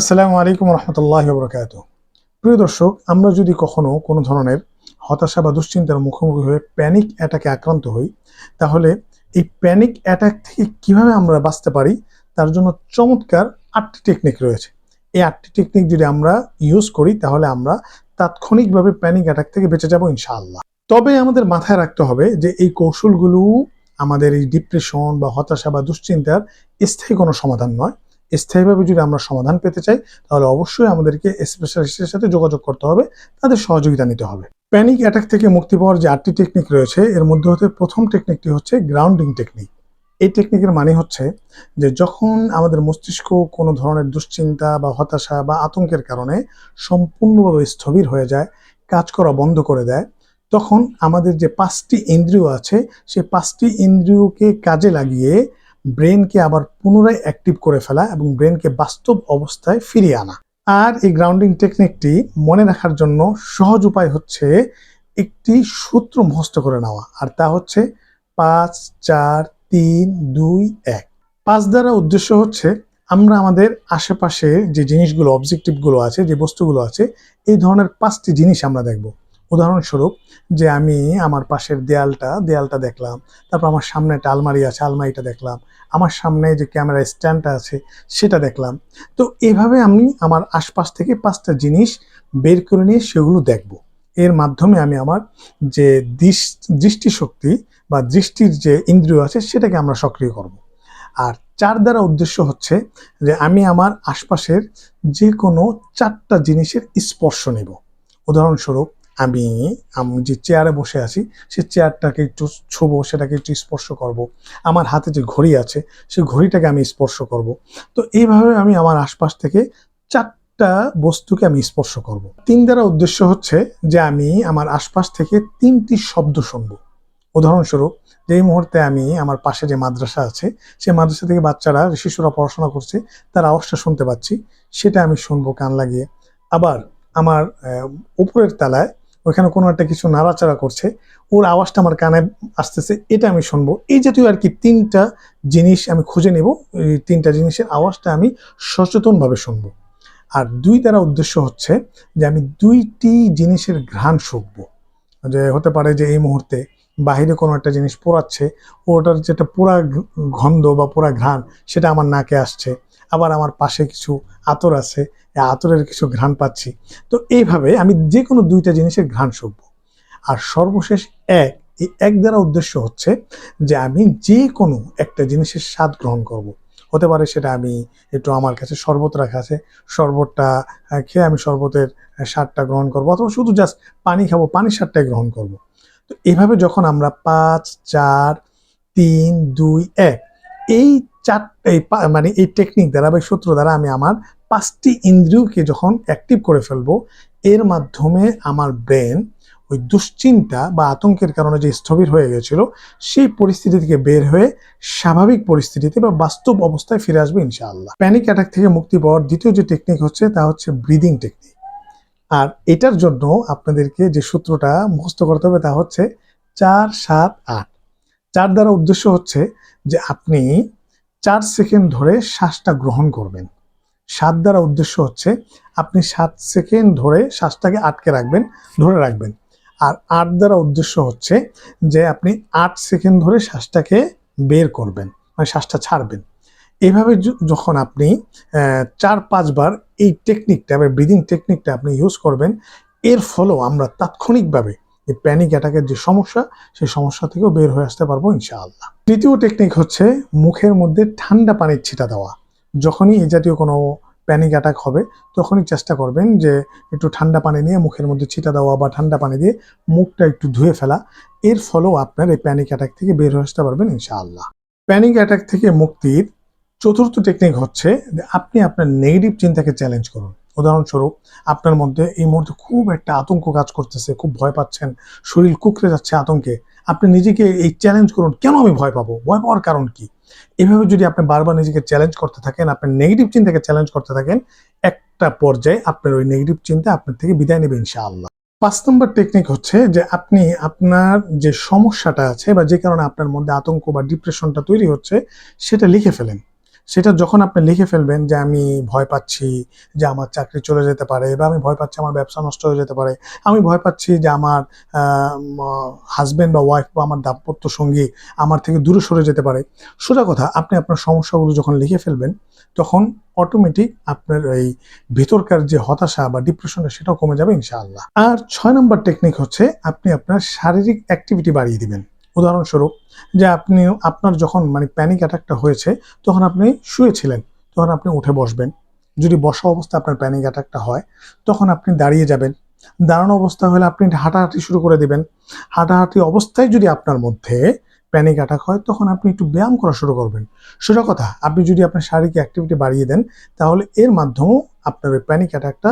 আসসালামু আলাইকুম রহমতুল্লাহ বরকাত প্রিয় দর্শক, আমরা যদি কখনো কোনো ধরনের হতাশা বা দুশ্চিন্তার মুখোমুখি হয়ে প্যানিক অ্যাটাকে আক্রান্ত হই, তাহলে এই প্যানিক অ্যাটাক থেকে কীভাবে আমরা বাঁচতে পারি, তার জন্য চমৎকার আটটি টেকনিক রয়েছে। এই আটটি টেকনিক যদি আমরা ইউজ করি, তাহলে আমরা তাৎক্ষণিকভাবে প্যানিক অ্যাটাক থেকে বেঁচে যাব ইনশাআল্লাহ। তবে আমাদের মাথায় রাখতে হবে যে এই কৌশলগুলো আমাদের এই ডিপ্রেশন বা হতাশা বা দুশ্চিন্তার স্থায়ী কোনো সমাধান নয়। স্থায়ীভাবে যদি আমরা সমাধান পেতে চাই, তাহলে অবশ্যই আমাদেরকে স্পেশালিস্টের সাথে যোগাযোগ করতে হবে, তাদের সহযোগিতা নিতে হবে। প্যানিক অ্যাটাক থেকে মুক্তি পাওয়ার যে আটটি টেকনিক রয়েছে, এর মধ্যে হতে প্রথম টেকনিকটি হচ্ছে গ্রাউন্ডিং টেকনিক এই টেকনিকের মানে হচ্ছে যে যখন আমাদের মস্তিষ্ক কোনো ধরনের দুশ্চিন্তা বা হতাশা বা আতঙ্কের কারণে সম্পূর্ণভাবে স্থবির হয়ে যায়, কাজ করা বন্ধ করে দেয়, তখন আমাদের যে পাঁচটি ইন্দ্রিয় আছে সেই পাঁচটি ইন্দ্রিয়কে কাজে লাগিয়ে ব্রেনকে আবার পুনরায় অ্যাক্টিভ করে ফেলা এবং ব্রেনকে বাস্তব অবস্থায় ফিরিয়ে আনা। আর এই গ্রাউন্ডিং টেকনিকটি মনে রাখার জন্য সহজ উপায় হচ্ছে একটি সূত্র মুখস্থ করে নেওয়া, আর তা হচ্ছে পাঁচ, চার, তিন, দুই, এক। পাঁচ দ্বারা উদ্দেশ্য হচ্ছে আমরা আমাদের আশেপাশে যে জিনিসগুলো অবজেক্টিভগুলো আছে, যে বস্তুগুলো আছে, এই ধরনের পাঁচটি জিনিস আমরা দেখব। উদাহরণস্বরূপ যে আমি আমার পাশের দেয়ালটা দেয়ালটা দেখলাম, তারপর আমার সামনে একটা আলমারি আছে, আলমারিটা দেখলাম, আমার সামনে যে ক্যামেরা স্ট্যান্ডটা আছে, সেটা দেখলাম। তো এভাবে আমি আমার আশপাশ থেকে পাঁচটা জিনিস বের করে নিয়ে সেগুলো দেখব। এর মাধ্যমে আমি আমার যে দৃষ্টিশক্তি বা দৃষ্টির যে ইন্দ্রিয় আছে, সেটাকে আমরা সক্রিয় করব। আর চার দ্বারা উদ্দেশ্য হচ্ছে যে আমি আমার আশপাশের যে কোনো চারটা জিনিসের স্পর্শ নেব। উদাহরণস্বরূপ আমি আমি যে চেয়ারে বসে আছি, সে চেয়ারটাকে একটু ছোবো, সেটাকে একটু স্পর্শ করব। আমার হাতে যে ঘড়ি আছে সেই ঘড়িটাকে আমি স্পর্শ করব। তো এইভাবে আমি আমার আশপাশ থেকে চারটা বস্তুকে আমি স্পর্শ করব। তিন দ্বারা উদ্দেশ্য হচ্ছে যে আমি আমার আশপাশ থেকে তিনটি শব্দ শুনব। উদাহরণস্বরূপ যে এই মুহূর্তে আমি আমার পাশে যে মাদ্রাসা আছে সেই মাদ্রাসা থেকে বাচ্চারা, শিশুরা পড়াশোনা করছে, তার আওয়াজটা শুনতে পাচ্ছি, সেটা আমি শুনব কান লাগিয়ে। আবার আমার উপরের তলায় ওখানে কোনো একটা কিছু নাড়াচাড়া করছে, ওর আওয়াজটা আমার কানে আসতেছে, এটা আমি শুনব। এই জাতীয় আর কি তিনটা জিনিস আমি খুঁজে নেব, এই তিনটা জিনিসের আওয়াজটা আমি সচেতনভাবে শুনব। আর দুই দ্বারা উদ্দেশ্য হচ্ছে যে আমি দুইটি জিনিসের ঘ্রাণ শুকবো। যে হতে পারে যে এই মুহূর্তে বাহিরে কোনো একটা জিনিস পোড়াচ্ছে, ওটার যেটা পোড়া গন্ধ বা পোড়া ঘ্রাণ, সেটা আমার নাকে আসছে আবার আমার পাশে কিছু আতর আছে আতরের কিছু ঘ্রাণ পাচ্ছি তো এইভাবে আমি যে কোনো দুইটা জিনিসের ঘ্রাণ শুকবো আর সর্বশেষ এক, এই এক দ্বারা উদ্দেশ্য হচ্ছে যে আমি যে কোনো একটা জিনিসের স্বাদ গ্রহণ করব। হতে পারে সেটা আমি একটু আমার কাছে শরবত রাখা আছে, শরবতটা খেয়ে আমি শরবতের স্বাদটা গ্রহণ করব অথবা শুধু জাস্ট পানি খাব, পানির স্বাদটাই গ্রহণ করব। তো এইভাবে যখন আমরা পাঁচ, চার, তিন, দুই, এক এই চারটে মানে এই টেকনিক দ্বারা বা সূত্র দ্বারা আমি আমার পাঁচটি ইন্দ্রিয়কে যখন অ্যাক্টিভ করে ফেলব, এর মাধ্যমে আমার ব্রেন ওই দুশ্চিন্তা বা আতঙ্কের কারণে যে স্থবির হয়ে গেছিল, সেই পরিস্থিতি থেকে বের হয়ে স্বাভাবিক পরিস্থিতিতে বা বাস্তব অবস্থায় ফিরে আসবে ইনশাআল্লাহ। প্যানিক অ্যাটাক থেকে মুক্তি পাওয়ার দ্বিতীয় যে টেকনিক হচ্ছে, তা হচ্ছে ব্রিদিং টেকনিক আর এটার জন্য আপনাদেরকে যে সূত্রটা মুখস্থ করতে হবে, তা হচ্ছে চার সাত আট। চার দ্বারা উদ্দেশ্য হচ্ছে যে আপনি চার সেকেন্ড ধরে শ্বাসটা গ্রহণ করবেন। সাত দ্বারা উদ্দেশ্য হচ্ছে আপনি সাত সেকেন্ড ধরে শ্বাসটাকে আটকে রাখবেন, ধরে রাখবেন। আর আট দ্বারা উদ্দেশ্য হচ্ছে যে আপনি আট সেকেন্ড ধরে শ্বাসটাকে বের করবেন মানে শ্বাসটা ছাড়বেন। এভাবে যখন আপনি চার পাঁচবার এই টেকনিকটা বা ব্রিদিং টেকনিকটা আপনি ইউজ করবেন, এর ফলেও আমরা তাৎক্ষণিকভাবে এই প্যানিক অ্যাটাকের যে সমস্যা, সেই সমস্যা থেকেও বের হয়ে আসতে পারব ইনশাআল্লাহ। তৃতীয় টেকনিক হচ্ছে মুখের মধ্যে ঠান্ডা পানির ছিটা দেওয়া। যখনই এই জাতীয় কোনো প্যানিক অ্যাটাক হবে, তখনই চেষ্টা করবেন যে একটু ঠান্ডা পানি নিয়ে মুখের মধ্যে ছিটা দেওয়া বা ঠান্ডা পানি দিয়ে মুখটা একটু ধুয়ে ফেলা। এর ফলেও আপনার এই প্যানিক অ্যাটাক থেকে বের হয়ে আসতে পারবেন ইনশাআল্লাহ। প্যানিক অ্যাটাক থেকে মুক্তির চতুর্থ টেকনিক হচ্ছে আপনি আপনার নেগেটিভ চিন্তাকে চ্যালেঞ্জ করুন। উদাহরণস্বরূপ, আপনার মধ্যে এই মুহূর্তে খুব একটা আতঙ্ক কাজ করতেছে, খুব ভয় পাচ্ছেন, শরীর কুকড়ে যাচ্ছে আতঙ্কে, আপনি নিজেকে এই চ্যালেঞ্জ করুন, কেন আমি ভয় পাবো? ভয় পাওয়ার কারণ কি? এভাবে যদি আপনি বারবার নিজেকে চ্যালেঞ্জ করতে থাকেন, আপনার নেগেটিভ চিন্তাকে চ্যালেঞ্জ করতে থাকেন, একটা পর্যায়ে আপনার ওই নেগেটিভ চিন্তা আপনার থেকে বিদায় নেবে ইনশাআল্লাহ। পাঁচ নম্বর টেকনিক হচ্ছে যে আপনি আপনার যে সমস্যাটা আছে বা যে কারণে আপনার মধ্যে আতঙ্ক বা ডিপ্রেশনটা তৈরি হচ্ছে, সেটা লিখে ফেলেন। সেটা যখন আপনি লিখে ফেলবেন যে আমি ভয় পাচ্ছি যে আমার চাকরি চলে যেতে পারে বা আমি ভয় পাচ্ছি আমার ব্যবসা নষ্ট হয়ে যেতে পারে, আমি ভয় পাচ্ছি যে আমার হাজব্যান্ড বা ওয়াইফ বা আমার দাম্পত্য সঙ্গী আমার থেকে দূরে সরে যেতে পারে। সোজা কথা, আপনি আপনার সমস্যাগুলো যখন লিখে ফেলবেন, তখন অটোমেটিক আপনার এই ভেতরকার যে হতাশা বা ডিপ্রেশনটা সেটাও কমে যাবে ইনশাআল্লাহ। আর ছয় নম্বর টেকনিক হচ্ছে, আপনি আপনার শারীরিক অ্যাক্টিভিটি বাড়িয়ে দিবেন। উদাহরণস্বরূপ যে আপনি, আপনার যখন মানে প্যানিক অ্যাটাকটা হয়েছে, তখন আপনি শুয়েছিলেন, তখন আপনি উঠে বসবেন। যদি বসা অবস্থা আপনার প্যানিক অ্যাটাকটা হয়, তখন আপনি দাঁড়িয়ে যাবেন। দাঁড়ানো অবস্থা হলে আপনি হাঁটাহাঁটি শুরু করে দিবেন। হাঁটাহাঁটি অবস্থায় যদি আপনার মধ্যে প্যানিক অ্যাটাক হয়, তখন আপনি একটু ব্যায়াম করা শুরু করবেন। সেটা কথা, আপনি যদি আপনার শারীরিক অ্যাক্টিভিটি বাড়িয়ে দেন, তাহলে এর মাধ্যমেও আপনার ওই প্যানিক অ্যাটাকটা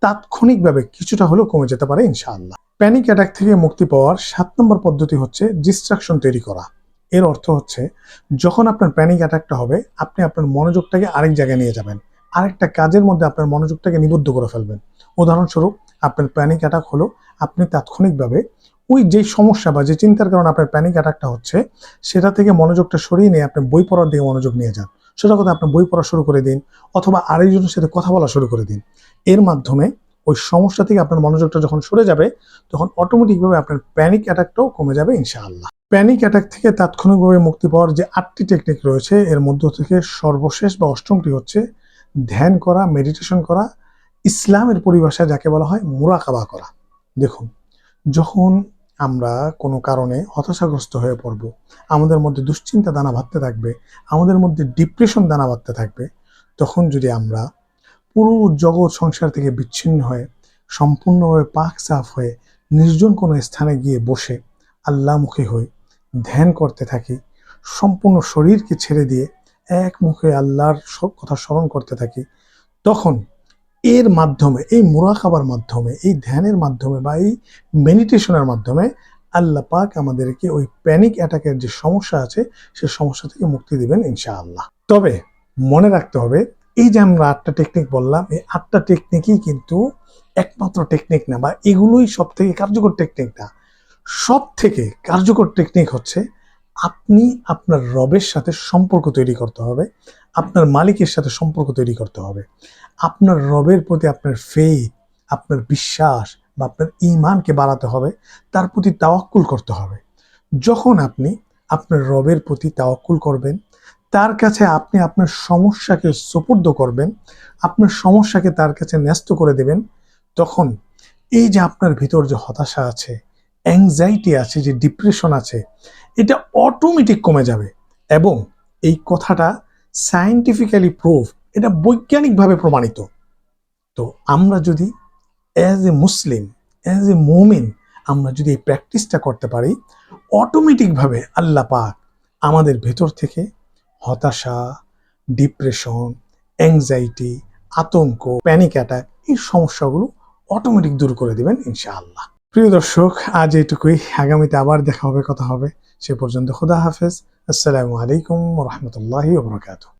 তাৎক্ষণিকভাবে কিছুটা হলেও কমে যেতে পারে ইনশাআল্লাহ। প্যানিক অ্যাটাক থেকে মুক্তি পাওয়ার সাত নম্বর পদ্ধতি হচ্ছে ডিস্ট্রাকশন তৈরি করা। এর অর্থ হচ্ছে, যখন আপনার প্যানিক অ্যাটাকটা হবে, আপনি আপনার মনোযোগটাকে আরেক জায়গায় নিয়ে যাবেন। আরেকটা কাজের মধ্যে আপনার মনোযোগটাকে নিবদ্ধ করে ফেলবেন। উদাহরণস্বরূপ, আপনার প্যানিক অ্যাটাক হলো, আপনি তাৎক্ষণিকভাবে ওই যে সমস্যা বা যে চিন্তার কারণে আপনার প্যানিক অ্যাটাকটা হচ্ছে, সেটা থেকে মনোযোগটা সরিয়ে নিয়ে আপনি বই পড়ার দিকে মনোযোগ নিয়ে যান। সেটা কথা আপনি বই পড়া শুরু করে দিন অথবা আরেকজনের সাথে কথা বলা শুরু করে দিন। এর মাধ্যমে ওই সমস্যা থেকে আপনার মনোযোগটা যখন সরে যাবে, তখন অটোমেটিকভাবে আপনার প্যানিক অ্যাটাকটাও কমে যাবে ইনশাআল্লাহ। প্যানিক অ্যাটাক থেকে তাৎক্ষণিকভাবে মুক্তি পাওয়ার যে আটটি টেকনিক রয়েছে, এর মধ্য থেকে সর্বশেষ বা অষ্টমটি হচ্ছে ধ্যান করা মেডিটেশন করা, ইসলামের পরিভাষায় যাকে বলা হয় মুরাকাবা করা। দেখুন, যখন আমরা কোনো কারণে হতাশাগ্রস্ত হয়ে পড়ব। আমাদের মধ্যে দুশ্চিন্তা দানা বাঁধতে থাকবে, আমাদের মধ্যে ডিপ্রেশন দানা বাঁধতে থাকবে। তখন যদি আমরা পুরো জগৎ সংসার থেকে বিচ্ছিন্ন হয়ে, সম্পূর্ণভাবে পাক সাফ হয়ে, নির্জন কোনো স্থানে গিয়ে বসে আল্লাহমুখী হই, ধ্যান করতে থাকি, সম্পূর্ণ শরীরকে ছেড়ে দিয়ে এক মুখে আল্লাহর কথা স্মরণ করতে থাকি, তখন এর মাধ্যমে, এই মুরাকাবার মাধ্যমে, এই ধ্যানের মাধ্যমে বা এই মেডিটেশনের মাধ্যমে আল্লাহ পাক আমাদেরকে ওই প্যানিক অ্যাটাকের যে সমস্যা আছে, সে সমস্যা থেকে মুক্তি দিবেন ইনশাআল্লাহ। তবে মনে রাখতে হবে, এই যে আমরা আটটা টেকনিক বললাম, এই আটটা টেকনিকই কিন্তু একমাত্র টেকনিক না বা এগুলোই সব থেকে কার্যকর টেকনিক না। সব থেকে কার্যকর টেকনিক হচ্ছে আপনি আপনার রবের সাথে সম্পর্ক তৈরি করতে হবে, আপনার মালিকের সাথে সম্পর্ক তৈরি করতে হবে। আপনার রবের প্রতি আপনার ফেইথ আপনার বিশ্বাস বা আপনার ইমানকে বাড়াতে হবে, তার প্রতি তাওয়াক্কুল করতে হবে। যখন আপনি আপনার রবের প্রতি তাওয়াক্কুল করবেন, তার কাছে আপনি আপনার সমস্যাকে সুপুর্দ করবেন, আপনার সমস্যাকে তার কাছে ন্যস্ত করে দেবেন, তখন এই যে আপনার ভিতর যে হতাশা আছে অ্যাংজাইটি আছে, যে ডিপ্রেশন আছে, এটা অটোমেটিক কমে যাবে। এবং এই কথাটা সায়েন্টিফিক্যালি প্রুফ এটা বৈজ্ঞানিকভাবে প্রমাণিত। তো আমরা যদি as a Muslim as a মুমিন আমরা যদি এই প্র্যাকটিসটা করতে পারি অটোমেটিকভাবে আল্লাহ পাক আমাদের ভেতর থেকে হতাশা ডিপ্রেশন অ্যাংজাইটি আতঙ্ক প্যানিক অ্যাটাক এই সমস্যাগুলো অটোমেটিক দূর করে দেবেন ইনশাআল্লাহ। প্রিয় দর্শক, আজ এইটুকুই। আগামীতে আবার দেখা হবে, কথা হবে। সে পর্যন্ত খুদা হাফেজ। আসসালামু আলাইকুম রহমতুল্লাহি ওবরাকাতুহ